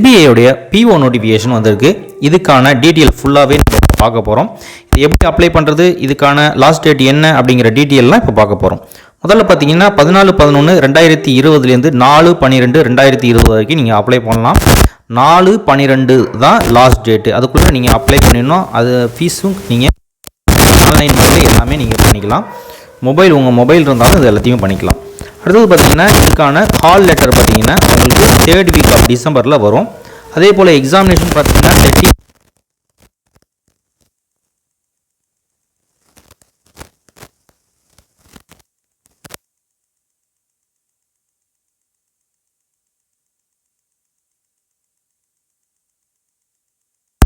எஸ்பிஐயோடைய PO notification வந்திருக்கு. இதுக்கான detail ஃபுல்லாகவே பார்க்க போகிறோம் இது எப்படி அப்ளை பண்ணுறது இதுக்கான லாஸ்ட் டேட் என்ன? அப்படிங்கிற டீட்டெயில்லாம் இப்போ பார்க்க போகிறோம் முதல்ல பார்த்தீங்கன்னா பதினாலு பதினொன்று ரெண்டாயிரத்தி இருபதுலேருந்து நாலு பன்னிரெண்டு ரெண்டாயிரத்தி இருபது வரைக்கும் நீங்கள் அப்ளை பண்ணலாம். நாலு பன்னிரெண்டு தான் லாஸ்ட் டேட்டு அதுக்குள்ளே நீங்கள் அப்ளை பண்ணிடணும். அது ஃபீஸும் நீங்கள் ஆன்லைன் மூலம் எல்லாமே நீங்கள் பண்ணிக்கலாம். மொபைல் உங்கள் மொபைல் இருந்தாலும் இது எல்லாத்தையும் பண்ணிக்கலாம். அடுத்தது பார்த்தீங்கன்னா இதுக்கான கால் லெட்டர் பார்த்தீங்கன்னா உங்களுக்கு தேர்ட் வீக் ஆஃப் டிசம்பரில் வரும். அதே போல் எக்ஸாமினேஷன் பார்த்தீங்கன்னா தேர்ட்டி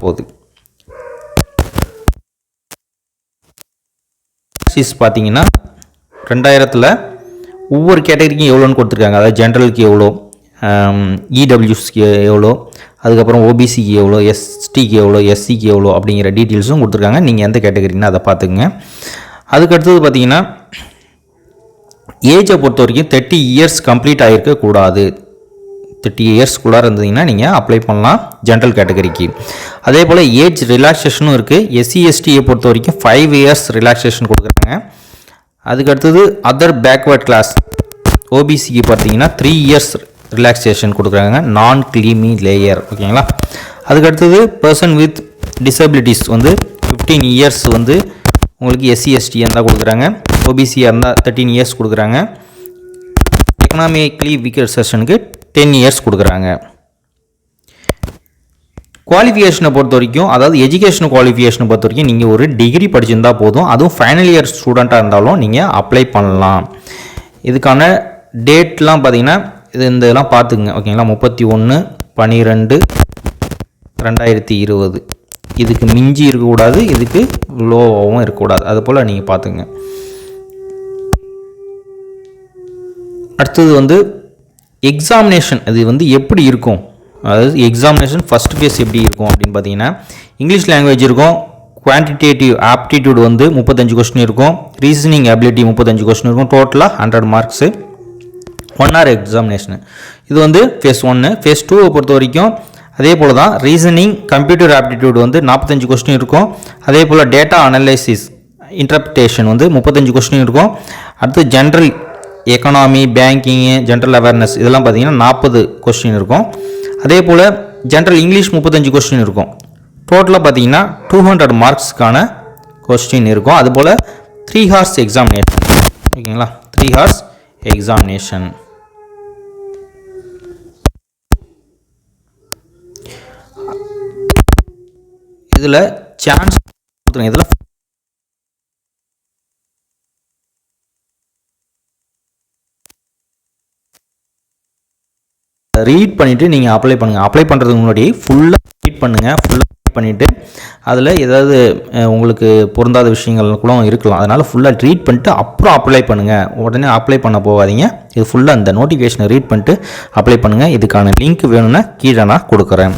போகுது. பார்த்தீங்கன்னா ரெண்டாயிரத்தில் ஒவ்வொரு கேட்டகரிக்கும் எவ்வளோன்னு கொடுத்துருக்காங்க. அதாவது ஜென்ரலுக்கு எவ்வளோ இடபிள்யூஸ்க்கு எவ்வளோ அதுக்கப்புறம் ஓபிசிக்கு எவ்வளோ எஸ்டிக்கு எவ்வளோ எஸ்சிக்கு எவ்வளோ அப்படிங்கிற டீட்டெயில்ஸும் கொடுத்துருக்காங்க. நீங்கள் எந்த கேட்டகரின்னு அதை பார்த்துக்குங்க. அதுக்கு அடுத்தது பார்த்தீங்கன்னா ஏஜை பொறுத்த வரைக்கும் தேர்ட்டி இயர்ஸ் கம்ப்ளீட் ஆகிருக்கக்கூடாது தேர்ட்டி இயர்ஸ்க்குள்ளார இருந்தீங்கன்னா நீங்கள் அப்ளை பண்ணலாம் ஜென்ரல் கேட்டகரிக்கு அதே போல் ஏஜ் ரிலாக்ஸேஷனும் இருக்குது எஸ்சி எஸ்டியை பொறுத்த வரைக்கும் ஃபைவ் இயர்ஸ் ரிலாக்ஸேஷன் கொடுக்குறாங்க. அதுக்கு அடுத்தது அதர் பேக்வேர்ட் கிளாஸ் ஓபிசிக்கு பார்த்தீங்கன்னா த்ரீ இயர்ஸ் ரிலாக்ஸேஷன் கொடுக்குறாங்க. நான் கிளீமி லேயர் ஓகேங்களா? அதுக்கடுத்தது பர்சன் வித் டிசபிலிட்டிஸ் வந்து ஃபிஃப்டீன் இயர்ஸ் வந்து உங்களுக்கு எஸ்சி எஸ்டி இருந்தால் கொடுக்குறாங்க. ஓபிசியாக இருந்தால் தேர்ட்டீன் இயர்ஸ் கொடுக்குறாங்க. எக்கனாமிக்கலி வீக்கர் செஷனுக்கு டென் இயர்ஸ் கொடுக்குறாங்க. குவாலிஃபிகேஷனை பொறுத்த வரைக்கும் அதாவது எஜுகேஷன் குவாலிஃபிகேஷனை பொறுத்த வரைக்கும் நீங்கள் ஒரு டிகிரி படிச்சிருந்தால் போதும். அதுவும் ஃபைனல் இயர் ஸ்டூடெண்ட்டாக இருந்தாலும் நீங்கள் அப்ளை பண்ணலாம். இதுக்கான டேட்லாம் பார்த்தீங்கன்னா இது இந்த இதெல்லாம் பார்த்துக்குங்க ஓகேங்களா முப்பத்தி ஒன்று பன்னிரெண்டு ரெண்டாயிரத்தி இருபது. இதுக்கு மிஞ்சி இருக்கக்கூடாது இதுக்கு லோவாகவும் இருக்கக்கூடாது. அது போல் நீங்கள் பார்த்துங்க அடுத்தது வந்து எக்ஸாமினேஷன் அது வந்து எப்படி இருக்கும்? அதாவது எக்ஸாமினேஷன் ஃபஸ்ட் ஃபேஸ் எப்படி இருக்கும் அப்படின்னு பார்த்தீங்கன்னா இங்கிலீஷ் லாங்குவேஜ் இருக்கும் குவான்டிடேட்டிவ் ஆப்டிடியூட் வந்து முப்பத்தஞ்சு கொஸ்டின் இருக்கும் ரீசனிங் அபிலிட்டி முப்பத்தஞ்சு கொஸ்டின் இருக்கும் டோட்டலாக hundred marks one hour examination இது வந்து ஃபேஸ் ஒன்று ஃபேஸ் டூவை பொறுத்த வரைக்கும் அதே போல் தான் ரீசனிங் கம்ப்யூட்டர் ஆப்டிடியூட் வந்து நாற்பத்தஞ்சு கொஸ்டின் இருக்கும். அதே போல் டேட்டா அனலைசிஸ் இன்டர்பிரிட்டேஷன் வந்து முப்பத்தஞ்சு கொஸ்டின் இருக்கும். அடுத்து general economy banking general awareness இதெல்லாம் பார்த்தீங்கன்னா நாற்பது கொஸ்டின் இருக்கும். அதே போல் ஜென்ரல் இங்கிலீஷ் முப்பத்தஞ்சு கொஸ்டின் இருக்கும். டோட்டலாக பார்த்தீங்கன்னா டூ ஹண்ட்ரட் மார்க்ஸ்க்கான கொஸ்டின் இருக்கும். அதுபோல் த்ரீ ஹார்ஸ் எக்ஸாமினேஷன் ஓகேங்களா? த்ரீ ஹார்ஸ் எக்ஸாமினேஷன் இதில் சான்ஸ் இதில் அதை ரீட் பண்ணிவிட்டு நீங்கள் அப்ளை பண்ணுங்கள் அப்ளை பண்ணுறதுக்கு முன்னாடி ஃபுல்லாக ரீட் பண்ணுங்கள் ஃபுல்லாக ரீட் பண்ணிவிட்டு அதில் ஏதாவது உங்களுக்கு பொருந்தாத விஷயங்கள் கூட இருக்கலாம். அதனால் ஃபுல்லாக ரீட் பண்ணிட்டு அப்புறம் அப்ளை பண்ணுங்கள் உடனே அப்ளை பண்ண போகாதீங்க. இது ஃபுல்லாக அந்த நோட்டிஃபிகேஷனை ரீட் பண்ணிட்டு அப்ளை பண்ணுங்கள் இதுக்கான லிங்க் வேணும்னா கீழே நான் கொடுக்குறேன்.